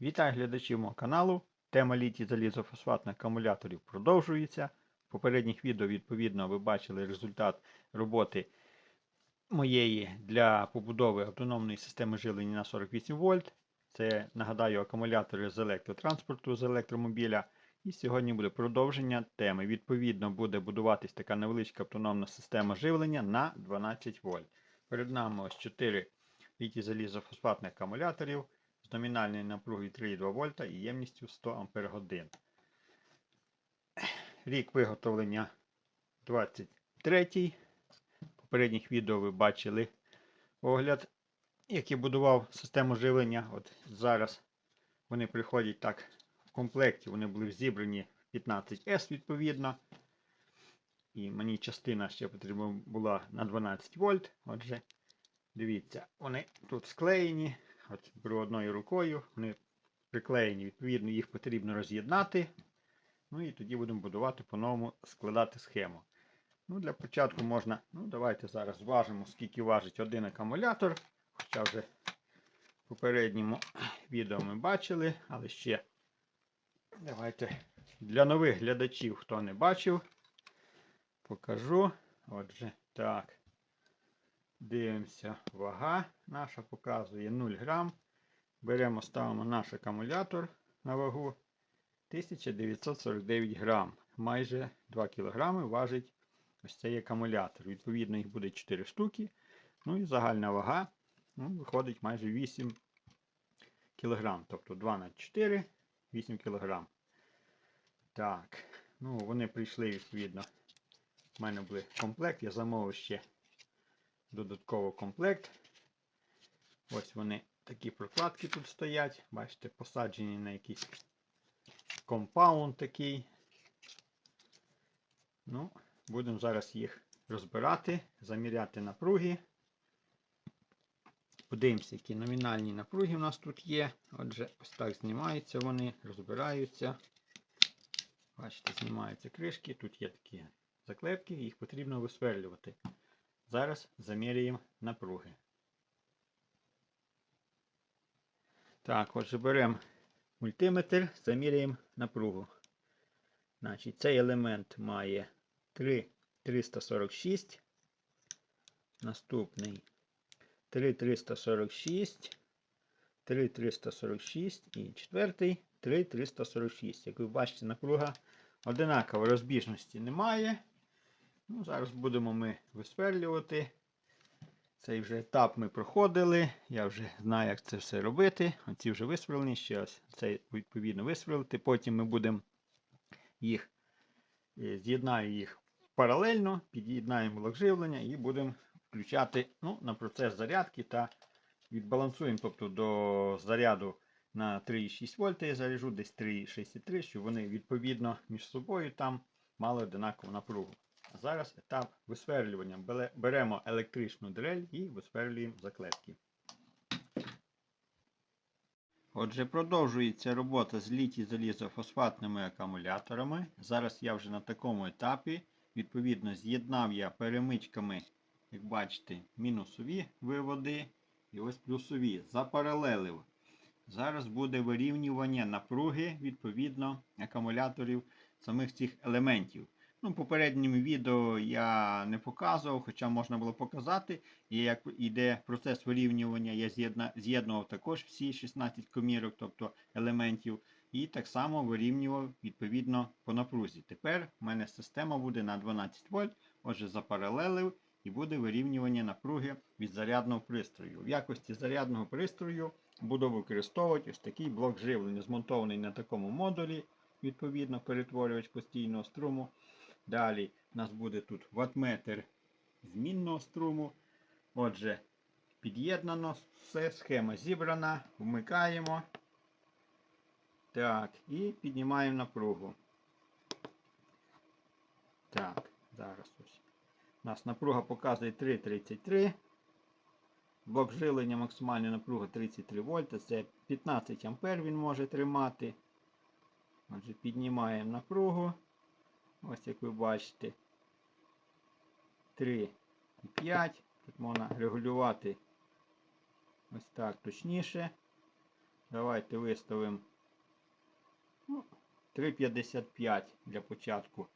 Вітаю глядачів мого каналу. Тема літій залізофосфатних акумуляторів продовжується. В попередніх відео, відповідно, ви бачили результат роботи моєї для побудови автономної системи живлення на 48 вольт. Це, нагадаю, акумулятори з електротранспорту з електромобіля. І сьогодні буде продовження теми. Відповідно, буде будуватись така невеличка автономна система живлення на 12 вольт. Перед нами ось 4 літій залізофосфатних акумуляторів з номінальною напругою 3,2 вольта і ємністю 100 Ампер годин. Рік виготовлення 23. В попередніх відео ви бачили огляд, як я будував систему живлення. От зараз вони приходять так в комплекті, вони були зібрані в 15С відповідно. І мені частина ще потрібна була на 12 вольт. Отже, дивіться, вони тут склеєні. От беру одною рукою, вони приклеєні, відповідно, їх потрібно роз'єднати. Ну і тоді будемо будувати по-новому складати схему. Ну, Для початку можна, ну давайте зараз зважимо, скільки важить один акумулятор. Хоча вже в попередньому відео ми бачили, але ще давайте для нових глядачів, хто не бачив, покажу. Отже, так. Дивимося, вага наша показує 0 грам. Беремо, ставимо наш акумулятор на вагу 1949 грам. Майже 2 кг важить ось цей акумулятор. Відповідно, їх буде 4 штуки. Ну і загальна вага ну, виходить майже 8 кг. Тобто 2 на 4, 8 кг. Так, ну вони прийшли відповідно. У мене були комплект, я замовив ще додатково комплект. Ось вони такі прокладки тут стоять. Бачите, посаджені на якийсь компаунд такий. Ну, будемо зараз їх розбирати, заміряти напруги. Подивимося, які номінальні напруги у нас тут є. Отже, ось так знімаються вони, розбираються. Бачите, знімаються кришки. Тут є такі заклепки, їх потрібно висверлювати. Зараз заміряємо напруги. Так, отже, беремо мультиметр, заміряємо напругу. Значить, цей елемент має 3,346. Наступний 3,346. 3,346 і четвертий 3,346. Як ви бачите, напруга одинакова розбіжності немає. Ну, Зараз будемо ми висверлювати. Цей вже етап ми проходили. Я вже знаю, як це все робити. Оці вже висверлені, ще ось цей відповідно висверлити. Потім ми будемо їх, е, з'єднаю їх паралельно, під'єднаємо блок живлення і будемо включати ну, на процес зарядки та відбалансуємо тобто до заряду на 3,6 вольта я заряджу десь 3,63, щоб вони відповідно між собою там мали одинакову напругу. Зараз етап висверлювання. Беремо електричну дрель і висверлюємо заклепки. Отже, продовжується робота з літій залізофосфатними акумуляторами. Зараз я вже на такому етапі. Відповідно, з'єднав я перемичками, як бачите, мінусові виводи і ось плюсові. Запаралелив. Зараз буде вирівнювання напруги відповідно акумуляторів самих цих елементів. Ну, Попередньому відео я не показував, хоча можна було показати. І як йде процес вирівнювання, я з'єднував також всі 16 комірок, тобто елементів, і так само вирівнював відповідно по напрузі. Тепер в мене система буде на 12 вольт, отже, запаралелив і буде вирівнювання напруги від зарядного пристрою. В якості зарядного пристрою буду використовувати ось такий блок живлення, змонтований на такому модулі, відповідно, перетворювач постійного струму. Далі у нас буде тут ватметр змінного струму. Отже, під'єднано, все, схема зібрана, вмикаємо. Так, і піднімаємо напругу. Так, зараз ось. У нас напруга показує 3,33. Блок жилення максимальна напруга 33 вольта. Це 15 ампер він може тримати. Отже, піднімаємо напругу. Ось як ви бачите. 3 і 5. Тут можна регулювати ось так точніше. Давайте виставимо ну, 3,55 для початку.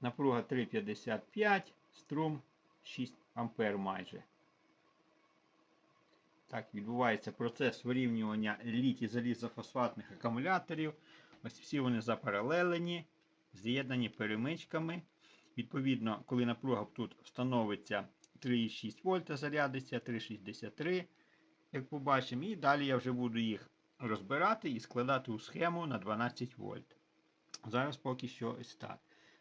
Напруга 3,55, струм 6 ампер майже. Так, відбувається процес вирівнювання літій залізофосфатних акумуляторів. Ось всі вони запаралелені, з'єднані перемичками. Відповідно, коли напруга тут встановиться 3,6 вольта, зарядиться 3,63, як побачимо. І далі я вже буду їх розбирати і складати у схему на 12 вольт. Зараз поки що ось так.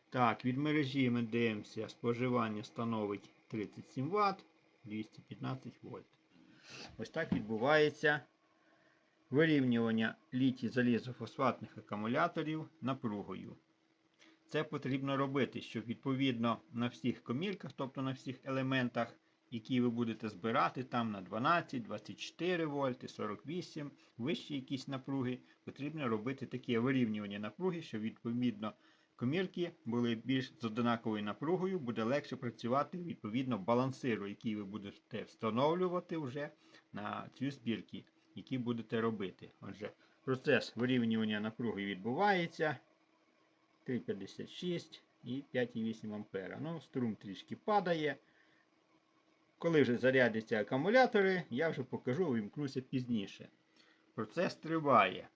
Так, від мережі ми дивимося, споживання становить 37 Вт, 215 вольт. Ось так відбувається вирівнювання літій залізофосфатних акумуляторів напругою. Це потрібно робити, щоб відповідно на всіх комірках, тобто на всіх елементах, які ви будете збирати, там на 12, 24 вольти, 48, вищі якісь напруги, потрібно робити таке вирівнювання напруги, щоб відповідно комірки були більш з однаковою напругою, буде легше працювати відповідно балансиру, який ви будете встановлювати вже на цю збірки, які будете робити. Отже, процес вирівнювання напруги відбувається. 3,56 і 5,8 ампера. Ну, струм трішки падає. Коли вже зарядяться акумулятори, я вже покажу, вимкнуся пізніше. Процес триває.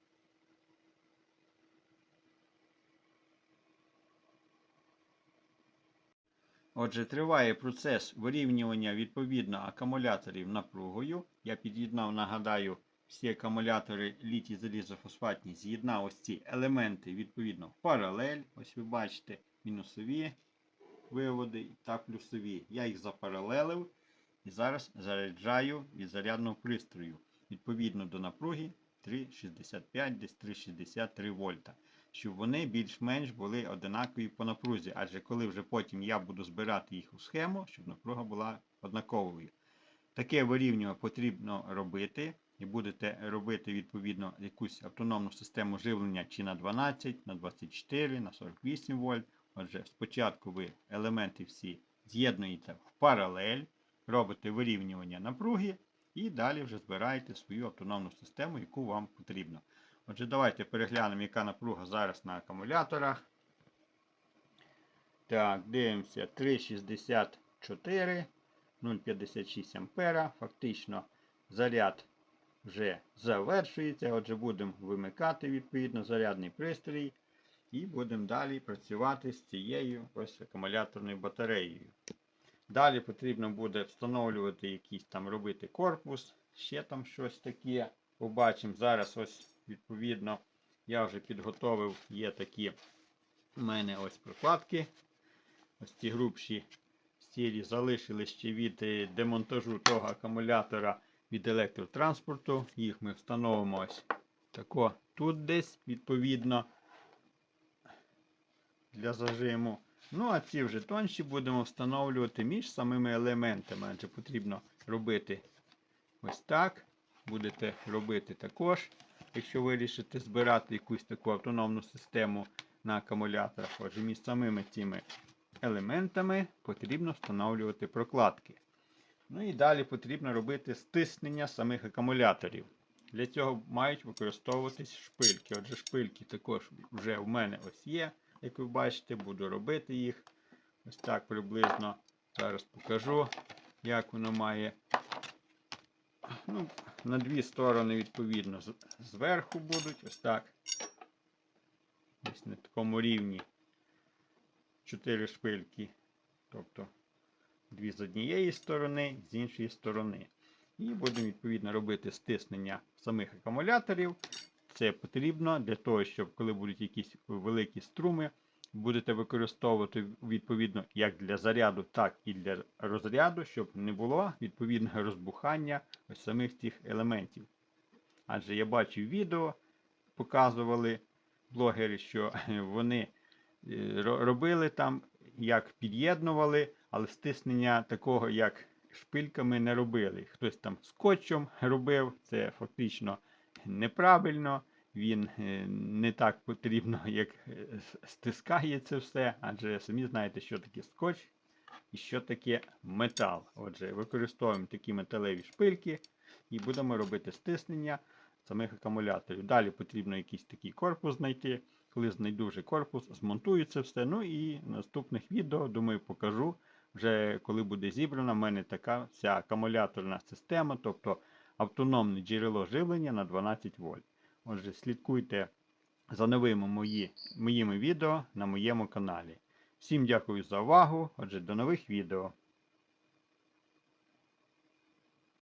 Отже, триває процес вирівнювання відповідно акумуляторів напругою. Я під'єднав, нагадаю, всі акумулятори літій залізофосфатні з'єднав ось ці елементи відповідно в паралель. Ось ви бачите мінусові виводи та плюсові. Я їх запаралелив і зараз заряджаю від зарядного пристрою відповідно до напруги 3,65, десь 3,63 вольта. Щоб вони більш-менш були одинакові по напрузі, адже коли вже потім я буду збирати їх у схему, щоб напруга була однаковою. Таке вирівнювання потрібно робити, і будете робити відповідно якусь автономну систему живлення чи на 12, на 24, на 48 вольт. Отже, спочатку ви елементи всі з'єднуєте в паралель, робите вирівнювання напруги і далі вже збираєте свою автономну систему, яку вам потрібно. Отже, давайте переглянемо, яка напруга зараз на акумуляторах. Так, дивимося 3,64, 0,56 ампера. Фактично заряд вже завершується. Отже, будемо вимикати відповідно зарядний пристрій. І будемо далі працювати з цією ось акумуляторною батареєю. Далі потрібно буде встановлювати якийсь там робити корпус, ще там щось таке. Побачимо. Зараз ось, відповідно, я вже підготовив, є такі у мене ось прокладки. Ось ці грубші стілі залишились ще від е, демонтажу того акумулятора від електротранспорту. Їх ми встановимо ось тако тут десь, відповідно, для зажиму. Ну, а ці вже тонші будемо встановлювати між самими елементами, адже потрібно робити ось так. Будете робити також, якщо вирішите збирати якусь таку автономну систему на акумуляторах. Отже, між самими цими елементами потрібно встановлювати прокладки. Ну і далі потрібно робити стиснення самих акумуляторів. Для цього мають використовуватись шпильки. Отже, шпильки також вже в мене ось є. Як ви бачите, буду робити їх. Ось так приблизно. Зараз покажу, як воно має. Ну, На дві сторони, відповідно, зверху будуть. Ось так. Ось на такому рівні. Чотири шпильки. Тобто дві з однієї сторони, з іншої сторони. І будемо відповідно робити стиснення самих акумуляторів. Це потрібно для того, щоб коли будуть якісь великі струми, будете використовувати відповідно як для заряду, так і для розряду, щоб не було відповідного розбухання ось самих цих елементів. Адже я бачив відео, показували блогери, що вони е, робили там, як під'єднували, але стиснення такого, як шпильками, не робили. Хтось там скотчем робив, це фактично неправильно. Він е, не так потрібно, як е, стискає це все, адже самі знаєте, що таке скотч і що таке метал. Отже, використовуємо такі металеві шпильки і будемо робити стиснення самих акумуляторів. Далі потрібно якийсь такий корпус знайти. Коли знайду вже корпус, змонтую це все. Ну і наступних відео, думаю, покажу. Вже коли буде зібрана, в мене така вся акумуляторна система, тобто автономне джерело живлення на 12 вольт. Отже, слідкуйте за новими мої, моїми відео на моєму каналі. Всім дякую за увагу. Отже, до нових відео.